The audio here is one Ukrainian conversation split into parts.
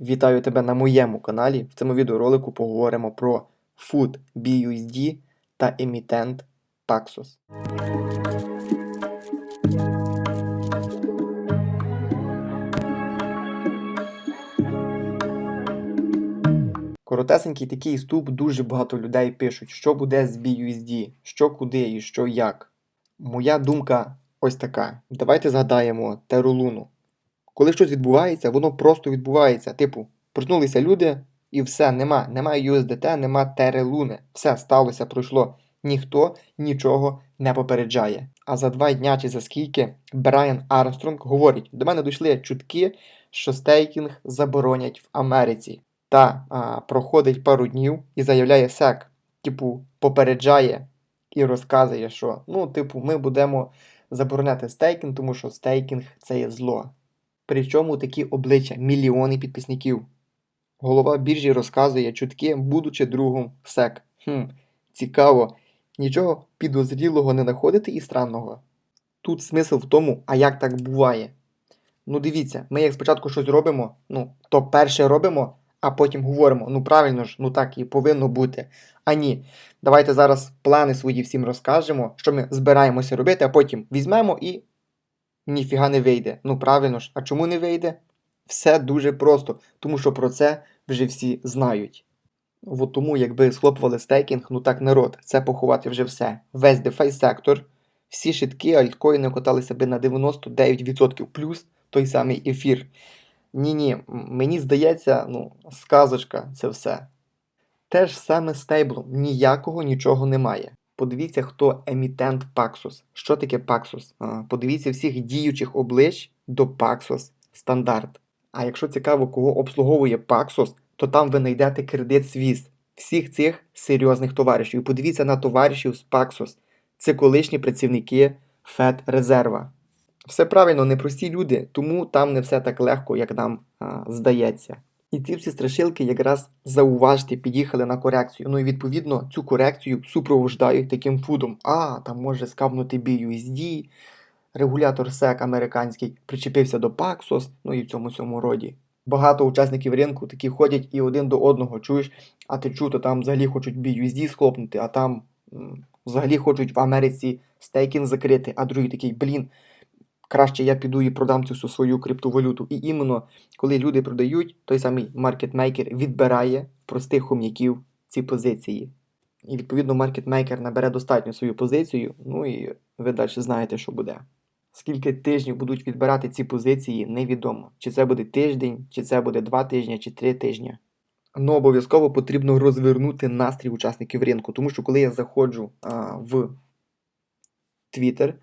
Вітаю тебе на моєму каналі. В цьому відеоролику поговоримо про Food BUSD та емітент Paxos. Коротесенький такий вступ, дуже багато людей пишуть, що буде з BUSD, що куди і що як. Моя думка ось така. Давайте згадаємо Терулуну. Коли щось відбувається, воно просто відбувається. Типу, проснулися люди і все, нема. Немає USDT, нема Терелуни. Все сталося, пройшло. Ніхто нічого не попереджає. А за два дня чи за скільки Брайан Армстронг говорить: до мене дійшли чутки, що стейкінг заборонять в Америці. Та а, проходить пару днів і заявляє сек, типу, попереджає і розказує, що ну, типу, ми будемо забороняти стейкінг, тому що стейкінг це є зло. Причому такі обличчя мільйони підписників. Голова біржі розказує чутки, будучи другом сек. Хм, цікаво, нічого підозрілого не знаходити і странного. Тут смисл в тому, а як так буває. Ну дивіться, ми як спочатку щось робимо, ну, то перше робимо, а потім говоримо, ну правильно ж, ну так і повинно бути. А ні, давайте зараз плани свої всім розкажемо, що ми збираємося робити, а потім візьмемо і ніфіга не вийде. Ну правильно ж, а чому не вийде? Все дуже просто, тому що про це вже всі знають. От тому, якби схлопували стейкінг, ну так народ, це поховати вже все. Весь DeFi сектор, всі шитки, альткоїни каталися би на 99% плюс той самий ефір. Ні-ні, мені здається, ну, сказочка це все. Те ж саме з стейблом, ніякого нічого немає. Подивіться, хто емітент Paxos. Що таке Paxos? Подивіться всіх діючих облич до Paxos стандарт. А якщо цікаво, кого обслуговує Paxos, то там ви знайдете кредит Swiss. Всіх цих серйозних товаришів. І подивіться на товаришів з Paxos. Це колишні працівники Фед Резерва. Все правильно, непрості люди, тому там не все так легко, як нам а, здається. І ці всі страшилки якраз зауважте, під'їхали на корекцію. Ну і відповідно цю корекцію супровождають таким фудом. А, там може скавнути BUSD, регулятор SEC американський причепився до Paxos, ну і в цьому цьому роді. Багато учасників ринку такі ходять і один до одного чуєш, а ти чуто там взагалі хочуть BUSD схлопнути, а там м, взагалі хочуть в Америці стейкінг закрити, а другий такий, блін, краще я піду і продам цю свою криптовалюту. І іменно коли люди продають, той самий маркетмейкер відбирає простих хом'яків ці позиції. І відповідно маркетмейкер набере достатньо свою позицію, ну і ви далі знаєте, що буде. Скільки тижнів будуть відбирати ці позиції, невідомо. Чи це буде тиждень, чи це буде два тижні, чи три тижні. Ну, обов'язково потрібно розвернути настрій учасників ринку, тому що коли я заходжу а, в Twitter,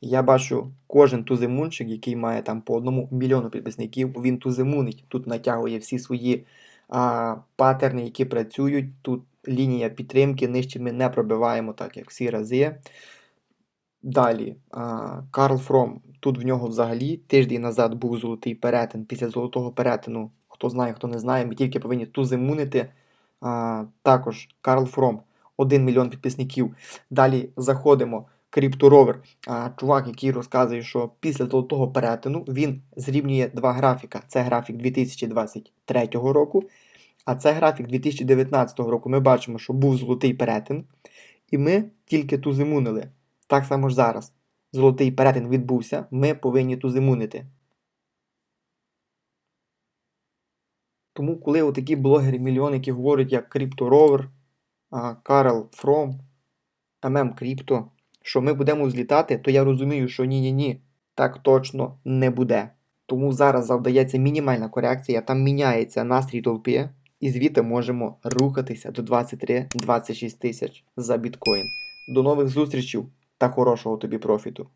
я бачу кожен туземунчик, який має там по одному мільйону підписників, він туземунить, тут натягує всі свої а, паттерни, які працюють. Тут лінія підтримки, нижче ми не пробиваємо, так як всі рази. Далі, а, Карл Фром. Тут в нього взагалі тиждень назад був золотий перетин. Після золотого перетину, хто знає, хто не знає, ми тільки повинні туземунити. А, також Карл Фром, 1 мільйон підписників. Далі заходимо. Крипторовер, чувак, який розказує, що після золотого перетину він зрівнює два графіка. Це графік 2023 року, а це графік 2019 року. Ми бачимо, що був золотий перетин, і ми тільки тузимунили. Так само ж зараз. Золотий перетин відбувся, ми повинні тузимунити. Тому, коли отакі блогери-мільйони, які говорять як крипторовер, Карл Фром, ММ Крипто, що ми будемо злітати, то я розумію, що ні-ні-ні, так точно не буде. Тому зараз завдається мінімальна корекція, там міняється настрій толпи, і звідти можемо рухатися до 23-26 тисяч за біткоін. До нових зустрічей та хорошого тобі профіту.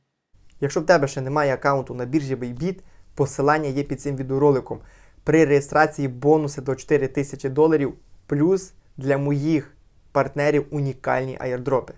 Якщо в тебе ще немає аккаунту на біржі Bybit, посилання є під цим відеороликом. При реєстрації бонуси до 4000 доларів, плюс для моїх партнерів унікальні аєрдропи.